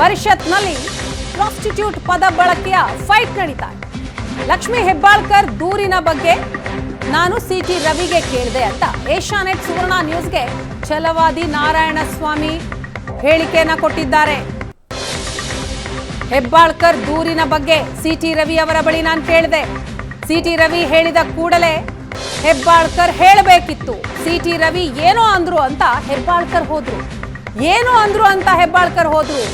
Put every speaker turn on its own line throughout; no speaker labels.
ಪರಿಷತ್ನಲ್ಲಿ ಪ್ರಾಸ್ಟಿಟ್ಯೂಟ್ ಪದ ಬಳಕೆಯ ಫೈಟ್ ನಡೀತಾ ಲಕ್ಷ್ಮಿ ಹೆಬ್ಬಾಳ್ಕರ್ ದೂರಿನ ಬಗ್ಗೆ ನಾನು ಸಿ ಟಿ ರವಿಗೆ ಕೇಳಿದೆ ಅಂತ. ಏಷ್ಯಾನೆಟ್ ಸುವರ್ಣ ನ್ಯೂಸ್ಗೆ ಛಲವಾದಿ ನಾರಾಯಣಸ್ವಾಮಿ ಹೇಳಿಕೆಯನ್ನ ಕೊಟ್ಟಿದ್ದಾರೆ. ಹೆಬ್ಬಾಳ್ಕರ್ ದೂರಿನ ಬಗ್ಗೆ ಸಿ ಟಿ ರವಿ ಅವರ ಬಳಿ ನಾನು ಕೇಳಿದೆ. ಸಿ ಟಿ ರವಿ ಹೇಳಿದ ಕೂಡಲೇ ಹೆಬ್ಬಾಳ್ಕರ್ ಹೇಳಬೇಕಿತ್ತು. ಸಿ ಟಿ ರವಿ ಏನೋ ಅಂದ್ರು ಅಂತ ಹೆಬ್ಬಾಳ್ಕರ್ ಹೋದ್ರು. ಏನೋ ಅಂದ್ರು ಅಂತ ಹೆಬ್ಬಾಳ್ಕರ್ ಹೋದ್ರು.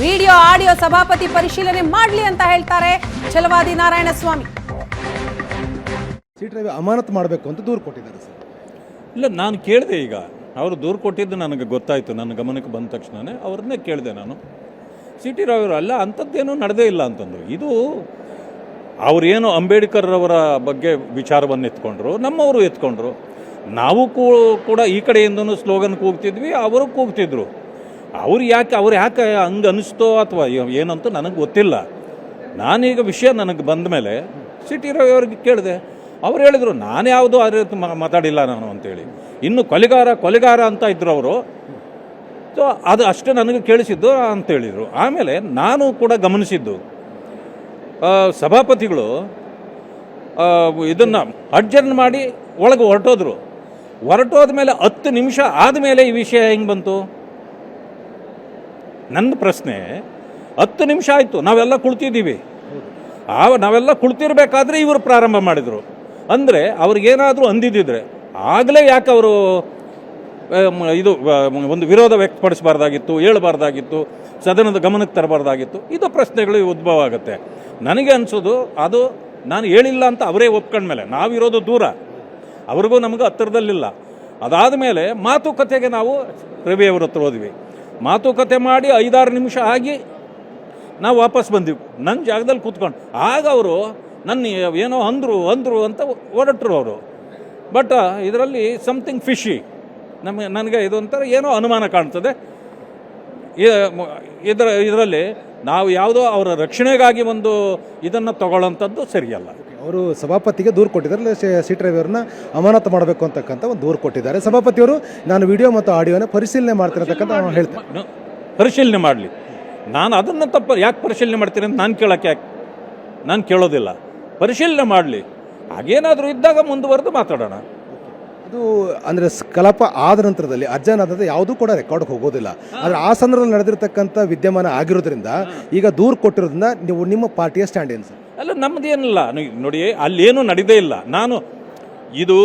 ವಿಡಿಯೋ ಆಡಿಯೋ ಸಭಾಪತಿ ಪರಿಶೀಲನೆ ಮಾಡಲಿ ಅಂತ ಹೇಳ್ತಾರೆ ಛಲವಾದಿ ನಾರಾಯಣ ಸ್ವಾಮಿ
ಸೀಟ್ ರವಿ ಅಮಾನತು ಮಾಡಬೇಕು ಅಂತ ದೂರು ಕೊಟ್ಟಿದ್ದಾರೆ ಸರ್.
ಇಲ್ಲ ನಾನು ಕೇಳಿದೆ ಈಗ. ಅವರು ದೂರು ಕೊಟ್ಟಿದ್ದು ನನಗೆ ಗೊತ್ತಾಯಿತು. ನನ್ನ ಗಮನಕ್ಕೆ ಬಂದ ತಕ್ಷಣನೇ ಅವ್ರನ್ನೇ ಕೇಳಿದೆ ನಾನು. ಸಿ ಟಿ ರಾವ್ ಅವರು ಅಲ್ಲ ಅಂಥದ್ದೇನೂ ನಡೆದೇ ಇಲ್ಲ ಅಂತಂದರು. ಇದು ಅವರೇನು ಅಂಬೇಡ್ಕರ್ ಅವರ ಬಗ್ಗೆ ವಿಚಾರವನ್ನು ಎತ್ಕೊಂಡ್ರು ನಮ್ಮವರು ಎತ್ಕೊಂಡ್ರು. ನಾವು ಕೂ- ಕೂಡ ಈ ಕಡೆಯಿಂದನೂ ಸ್ಲೋಗನ್ ಕೂಗ್ತಿದ್ವಿ ಅವರು ಕೂಗ್ತಿದ್ರು. ಅವ್ರು ಯಾಕೆ ಅವ್ರು ಯಾಕೆ ಹಂಗೆ ಅನಿಸ್ತೋ ಅಥವಾ ಏನಂತೂ ನನಗೆ ಗೊತ್ತಿಲ್ಲ. ನಾನೀಗ ವಿಷಯ ನನಗೆ ಬಂದ ಮೇಲೆ ಸಿಟಿ ರವಿ ಅವ್ರಿಗೆ ಕೇಳಿದೆ. ಅವ್ರು ಹೇಳಿದರು, ನಾನು ಯಾವುದೋ ಮಾ- ಮಾತಾಡಿಲ್ಲ ನಾನು, ಅಂತೇಳಿ. ಇನ್ನು ಕೊಲೆಗಾರ ಕೊಲೆಗಾರ ಅಂತ ಇದ್ರು ಅವರು. ಸೊ ಅದು ಅಷ್ಟೇ ನನಗೆ ಕೇಳಿಸಿದ್ದು ಅಂತೇಳಿದರು. ಆಮೇಲೆ ನಾನು ಕೂಡ ಗಮನಿಸಿದ್ದು ಸಭಾಪತಿಗಳು ಇದನ್ನು ಅಡ್ಜರ್ನ್ ಮಾಡಿ ಒಳಗೆ ಹೊರಟೋದ್ರು. ಹೊರಟೋದ ಮೇಲೆ ಹತ್ತು ನಿಮಿಷ ಆದಮೇಲೆ ಈ ವಿಷಯ ಹೆಂಗೆ ಬಂತು? ನನ್ನ ಪ್ರಶ್ನೆ, ಹತ್ತು ನಿಮಿಷ ಆಯಿತು, ನಾವೆಲ್ಲ ಕುಳ್ತಿದ್ದೀವಿ. ಆ ನಾವೆಲ್ಲ ಕುಳ್ತಿರ್ಬೇಕಾದ್ರೆ ಇವರು ಪ್ರಾರಂಭ ಮಾಡಿದರು. ಅಂದರೆ ಅವ್ರಿಗೇನಾದರೂ ಅಂದಿದ್ದಿದ್ರೆ, ಆಗಲೇ ಯಾಕೆ ಅವರು ಇದು ಒಂದು ವಿರೋಧ ವ್ಯಕ್ತಪಡಿಸಬಾರ್ದಾಗಿತ್ತು, ಹೇಳಬಾರ್ದಾಗಿತ್ತು, ಸದನದ ಗಮನಕ್ಕೆ ತರಬಾರ್ದಾಗಿತ್ತು, ಇದು ಪ್ರಶ್ನೆಗಳು ಉದ್ಭವ ಆಗುತ್ತೆ. ನನಗೆ ಅನಿಸೋದು, ಅದು ನಾನು ಹೇಳಿಲ್ಲ ಅಂತ ಅವರೇ ಒಪ್ಕೊಂಡ್ಮೇಲೆ ನಾವಿರೋದು ದೂರ. ಅವ್ರಿಗೂ ನಮಗೂ ಹತ್ತಿರದಲ್ಲಿಲ್ಲ. ಅದಾದ ಮೇಲೆ ಮಾತುಕತೆಗೆ ನಾವು ರವಿಯವ್ರ ಹತ್ರ ಹೋದ್ವಿ. ಮಾತುಕತೆ ಮಾಡಿ ಐದಾರು ನಿಮಿಷ ಆಗಿ ನಾವು ವಾಪಸ್ ಬಂದೀವಿ. ನನ್ನ ಜಾಗದಲ್ಲಿ ಕೂತ್ಕೊಂಡು. ಆಗ ಅವರು ನನ್ನ ಏನೋ ಅಂದರು ಅಂದರು ಅಂತ ಹೊರಟರು ಅವರು. ಬಟ್ ಇದರಲ್ಲಿ ಸಮಥಿಂಗ್ ಫಿಶಿ ನಮಗೆ, ನನಗೆ ಇದು ಏನೋ ಅನುಮಾನ ಕಾಣ್ತದೆ. ಇದರ, ಇದರಲ್ಲಿ ನಾವು ಯಾವುದೋ ಅವರ ರಕ್ಷಣೆಗಾಗಿ ಒಂದು ಇದನ್ನು ತಗೊಳ್ಳೋಂಥದ್ದು ಸರಿಯಲ್ಲ.
ಅವರು ಸಭಾಪತಿಗೆ ದೂರು ಕೊಟ್ಟಿದ್ದಾರೆ. ಸಿ- ಸೀಟ್ ರವಿ ಅವ್ರನ್ನ ಅಮಾನತು ಮಾಡಬೇಕು ಅಂತಕ್ಕಂಥ ಒಂದು ದೂರು ಕೊಟ್ಟಿದ್ದಾರೆ. ಸಭಾಪತಿಯವರು ನಾನು ವಿಡಿಯೋ ಮತ್ತು ಆಡಿಯೋನ ಪರಿಶೀಲನೆ ಮಾಡ್ತಿರತಕ್ಕಂಥ ಅವ್ರು ಹೇಳ್ತಾರೆ
ನ- ಪರಿಶೀಲನೆ ಮಾಡಲಿ. ನಾನು ಅದನ್ನು ತಪ್ಪ ಯಾಕೆ ಪರಿಶೀಲನೆ ಮಾಡ್ತೀನಿ ಅಂತ ನಾನು ಕೇಳೋಕೆ ಯಾಕೆ? ನಾನು ಕೇಳೋದಿಲ್ಲ. ಪರಿಶೀಲನೆ ಮಾಡಲಿ. ಹಾಗೇನಾದರೂ ಇದ್ದಾಗ ಮುಂದುವರೆದು ಮಾತಾಡೋಣ.
ಅದು ಅಂದರೆ ಕಲಾಪ ಆದ ನಂತರದಲ್ಲಿ ಅರ್ಜನ್ ಆದಂಥ ಯಾವುದೂ ಕೂಡ ರೆಕಾರ್ಡ್ಗೆ ಹೋಗೋದಿಲ್ಲ. ಆದರೆ ಆ ಸಂದರ್ಭದಲ್ಲಿ ನಡೆದಿರ್ತಕ್ಕಂಥ ವಿದ್ಯಮಾನ ಆಗಿರೋದ್ರಿಂದ ಈಗ ದೂರು ಕೊಟ್ಟಿರೋದ್ರಿಂದ ನೀವು ನಿಮ್ಮ ಪಾರ್ಟಿಯ ಸ್ಟ್ಯಾಂಡ್ ಏನು ಸರ್
ಅಲ್ಲ ನಮ್ಮದೇನಿಲ್ಲ ನೋಡಿ, ಅಲ್ಲೇನೂ ನಡೀದೇ ಇಲ್ಲ. ನಾನು ಇದು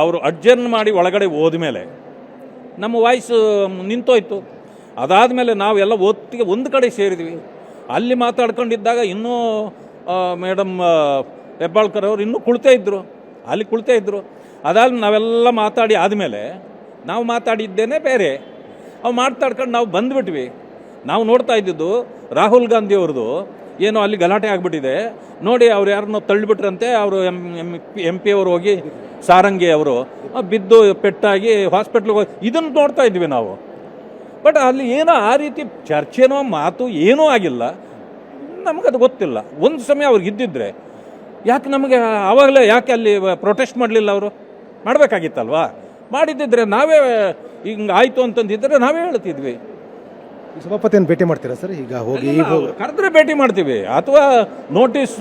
ಅವರು ಅಡ್ಜರ್ನ್ ಮಾಡಿ ಒಳಗಡೆ ಹೋದ್ಮೇಲೆ ನಮ್ಮ ವಾಯ್ಸ್ ನಿಂತೋಯ್ತು. ಅದಾದ ಮೇಲೆ ನಾವೆಲ್ಲ ಒತ್ತಿಗೆ ಒಂದು ಕಡೆ ಸೇರಿದ್ವಿ. ಅಲ್ಲಿ ಮಾತಾಡ್ಕೊಂಡಿದ್ದಾಗ ಇನ್ನೂ ಮೇಡಮ್ ಹೆಬ್ಬಾಳ್ಕರ್ ಅವರು ಇನ್ನೂ ಕುಳಿತೇ ಇದ್ದರು ಅಲ್ಲಿ ಕುಳಿತೇ ಇದ್ದರು ಅದಾದ ನಾವೆಲ್ಲ ಮಾತಾಡಿ ಆದಮೇಲೆ ನಾವು ಮಾತಾಡಿದ್ದೇನೆ ಬೇರೆ. ಅವು ಮಾತಾಡ್ಕೊಂಡು ನಾವು ಬಂದುಬಿಟ್ವಿ. ನಾವು ನೋಡ್ತಾ ಇದ್ದಿದ್ದು ರಾಹುಲ್ ಗಾಂಧಿ ಅವ್ರದ್ದು ಏನೋ ಅಲ್ಲಿ ಗಲಾಟೆ ಆಗಿಬಿಟ್ಟಿದೆ. ನೋಡಿ ಅವ್ರು ಯಾರನ್ನೋ ತಳ್ಳಿಬಿಟ್ರಂತೆ, ಅವರು ಎಂ ಎಂ ಎಂ ಪಿ ಅವರು ಹೋಗಿ ಸಾರಂಗಿ ಅವರು ಬಿದ್ದು ಪೆಟ್ಟಾಗಿ ಹಾಸ್ಪಿಟ್ಲಿಗೆ ಹೋಗಿ ಇದನ್ನು ನೋಡ್ತಾ ಇದ್ವಿ ನಾವು. ಬಟ್ ಅಲ್ಲಿ ಏನೋ ಆ ರೀತಿ ಚರ್ಚೆನೋ ಮಾತು ಏನೂ ಆಗಿಲ್ಲ. ನಮಗದು ಗೊತ್ತಿಲ್ಲ. ಒಂದು ಸಮಯ ಅವ್ರಿಗೆ ಇದ್ದಿದ್ರೆ, ಯಾಕೆ ನಮಗೆ ಆವಾಗಲೇ ಯಾಕೆ ಅಲ್ಲಿ ಪ್ರೊಟೆಸ್ಟ್ ಮಾಡಲಿಲ್ಲ ಅವರು? ಮಾಡಬೇಕಾಗಿತ್ತಲ್ವಾ? ಮಾಡಿದ್ದಿದ್ರೆ ನಾವೇ, ಹಿಂಗೆ ಆಯಿತು ಅಂತಂದಿದ್ದರೆ ನಾವೇ ಹೇಳ್ತಿದ್ವಿ.
ಸಭಾಪತಿಯನ್ನು ಭೇಟಿ ಮಾಡ್ತೀರಾ ಸರ್? ಈಗ ಹೋಗಿ ಈಗ ಹೋಗಿ
ಕರೆದ್ರೆ ಭೇಟಿ ಮಾಡ್ತೀವಿ. ಅಥವಾ ನೋಟಿಸ್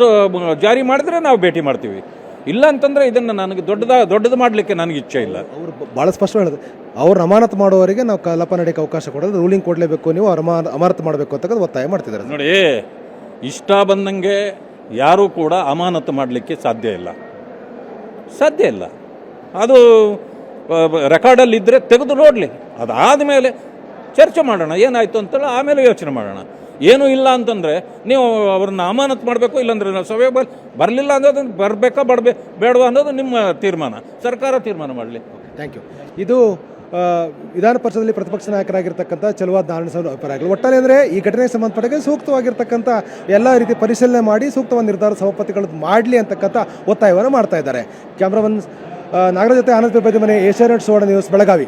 ಜಾರಿ ಮಾಡಿದ್ರೆ ನಾವು ಭೇಟಿ ಮಾಡ್ತೀವಿ. ಇಲ್ಲ ಅಂತಂದ್ರೆ ಇದನ್ನು ನನಗೆ ದೊಡ್ಡದ ದೊಡ್ಡದು ಮಾಡಲಿಕ್ಕೆ ನನಗೆ ಇಚ್ಛೆ ಇಲ್ಲ.
ಅವರು ಭಾಳ ಸ್ಪಷ್ಟ ಹೇಳಿದ್ರು ಅವ್ರನ್ನ ಅಮಾನತು ಮಾಡುವವರಿಗೆ ನಾವು ಕಲಾಪ ನಡೆಯೋಕ್ಕೆ ಅವಕಾಶ ಕೊಡೋದು ರೂಲಿಂಗ್ ಕೊಡಲೇಬೇಕು ನೀವು ಅಮಾನ ಅಮಾ- ಅಮಾನತು ಮಾಡಬೇಕು ಅಂತಕ್ಕಂಥ ಒತ್ತಾಯ ಮಾಡ್ತಿದ್ದಾರೆ.
ನೋಡಿ ಇಷ್ಟ ಬಂದಂಗೆ ಯಾರೂ ಕೂಡ ಅಮಾನತು ಮಾಡಲಿಕ್ಕೆ ಸಾಧ್ಯ ಇಲ್ಲ. ಸಾಧ್ಯ ಇಲ್ಲ. ಅದು ರೆಕಾರ್ಡಲ್ಲಿ ಇದ್ದರೆ ತೆಗೆದು ನೋಡಲಿ. ಅದಾದ ಮೇಲೆ ಚರ್ಚೆ ಮಾಡೋಣ, ಏನಾಯಿತು ಅಂತೇಳಿ ಆಮೇಲೆ ಯೋಚನೆ ಮಾಡೋಣ. ಏನೂ ಇಲ್ಲ ಅಂತಂದರೆ ನೀವು ಅವ್ರನ್ನ ಅಮಾನತ್ ಮಾಡಬೇಕು, ಇಲ್ಲಾಂದ್ರೆ ನಾವು ಸಭೆ ಬರ್, ಬರಲಿಲ್ಲ ಅನ್ನೋದು ಬರಬೇಕಾ ಬಡಬೇ ಬೇಡವಾ ಅನ್ನೋದು ನಿಮ್ಮ ತೀರ್ಮಾನ. ಸರ್ಕಾರ ತೀರ್ಮಾನ ಮಾಡಲಿ.
ಥ್ಯಾಂಕ್ ಯು ಇದು ವಿಧಾನ ಪರಿಷತ್ನಲ್ಲಿ ಪ್ರತಿಪಕ್ಷ ನಾಯಕರಾಗಿರ್ತಕ್ಕಂಥ ಚಲುವಾದ ನಾರಾಯಣ ಸ್ವಾಮಿ ಅಭಿಪ್ರಾಯಗಳು. ಒಟ್ಟಾರೆ ಅಂದರೆ ಈ ಘಟನೆಗೆ ಸಂಬಂಧಪಟ್ಟಾಗ ಸೂಕ್ತವಾಗಿರ್ತಕ್ಕಂಥ ಎಲ್ಲ ರೀತಿ ಪರಿಶೀಲನೆ ಮಾಡಿ, ಸೂಕ್ತವಾದ ನಿರ್ಧಾರ ಸಭಾಪತಿಗಳು ಮಾಡಲಿ ಅಂತಕ್ಕಂಥ ಒತ್ತಾಯವನ್ನು ಮಾಡ್ತಾ ಇದ್ದಾರೆ. ಕ್ಯಾಮ್ರಾಮನ್ ನಾಗರ ಜೊತೆ Anand Mane Asianet Suvarna news, Belagavi.